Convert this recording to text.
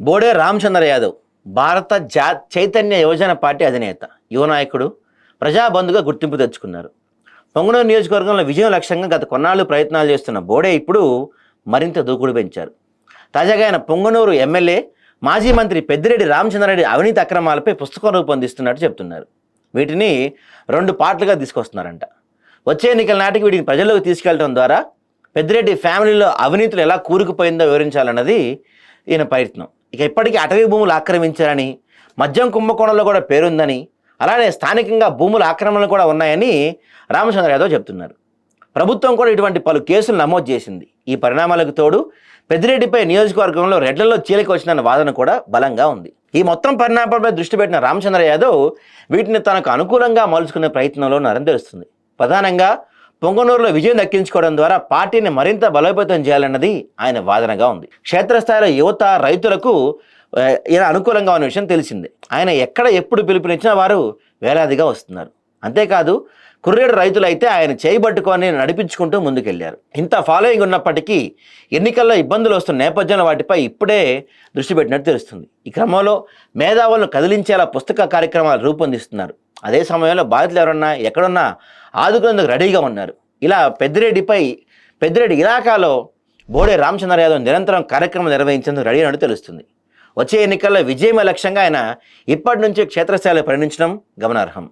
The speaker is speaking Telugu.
బోడే రామచంద్ర యాదవ్ భారత జా చైతన్య యువజన పార్టీ అధినేత యువ నాయకుడు ప్రజాబంధుగా గుర్తింపు తెచ్చుకున్నారు. పొంగనూరు నియోజకవర్గంలో విజయం లక్ష్యంగా గత కొన్నాళ్ళు ప్రయత్నాలు చేస్తున్న బోడే ఇప్పుడు మరింత దూకుడు పెంచారు. తాజాగా ఆయన పొంగనూరు ఎమ్మెల్యే మాజీ మంత్రి పెద్దిరెడ్డి రామచంద్రారెడ్డి అవినీతి అక్రమాలపై పుస్తకం రూపొందిస్తున్నట్టు చెప్తున్నారు. వీటిని రెండు పార్ట్లుగా తీసుకొస్తున్నారంట. వచ్చే ఎన్నికల నాటికి వీటిని ప్రజల్లోకి తీసుకెళ్ళడం ద్వారా పెద్దిరెడ్డి ఫ్యామిలీలో అవినీతులు ఎలా కూరుకుపోయిందో వివరించాలన్నది ఈయన ప్రయత్నం. ఇక ఇప్పటికీ అటవీ భూములు ఆక్రమించారని మద్యం కుంభకోణంలో కూడా పేరుందని అలానే స్థానికంగా భూముల ఆక్రమణలు కూడా ఉన్నాయని రామచంద్ర యాదవ్ చెప్తున్నారు. ప్రభుత్వం కూడా ఇటువంటి పలు కేసులు నమోదు చేసింది. ఈ పరిణామాలకు తోడు పెద్దిరెడ్డిపై నియోజకవర్గంలో రెడ్లలో చీలిక వచ్చిన వాదన కూడా బలంగా ఉంది. ఈ మొత్తం పరిణామాలపై దృష్టి పెట్టిన రామచంద్ర యాదవ్ వీటిని తనకు అనుకూలంగా మలుచుకునే ప్రయత్నంలో ఉన్నారని తెలుస్తుంది. ప్రధానంగా పొంగనూరులో విజయం దక్కించుకోవడం ద్వారా పార్టీని మరింత బలోపేతం చేయాలన్నది ఆయన వాదనగా ఉంది. క్షేత్రస్థాయిలో యువత రైతులకు ఈయన అనుకూలంగా ఉన్న విషయం తెలిసిందే. ఆయన ఎక్కడ ఎప్పుడు పిలుపునిచ్చినా వారు వేలాదిగా వస్తున్నారు. అంతేకాదు కుర్రేడు రైతులు అయితే ఆయన చేయబట్టుకొని నడిపించుకుంటూ ముందుకెళ్ళారు ఇంత ఫాలోయింగ్ ఉన్నప్పటికీ ఎన్నికల్లో ఇబ్బందులు వస్తున్న నేపథ్యంలో వాటిపై ఇప్పుడే దృష్టి పెట్టినట్టు తెలుస్తుంది. ఈ క్రమంలో మేధావులను కదిలించేలా పుస్తక కార్యక్రమాలు రూపొందిస్తున్నారు. అదే సమయంలో బాధితులు ఎవరన్నా ఎక్కడున్నా ఆదుకునేందుకు రెడీగా ఉన్నారు. ఇలా పెద్దిరెడ్డిపై పెద్దిరెడ్డి ఇలాకాలో బోడే రామచంద్ర యాదవ్ నిరంతరం కార్యక్రమం నిర్వహించేందుకు రెడీ అని తెలుస్తుంది. వచ్చే ఎన్నికల్లో విజయమే లక్ష్యంగా ఆయన ఇప్పటి నుంచి క్షేత్రస్థాయిలో పరిణించడం గమనార్హం.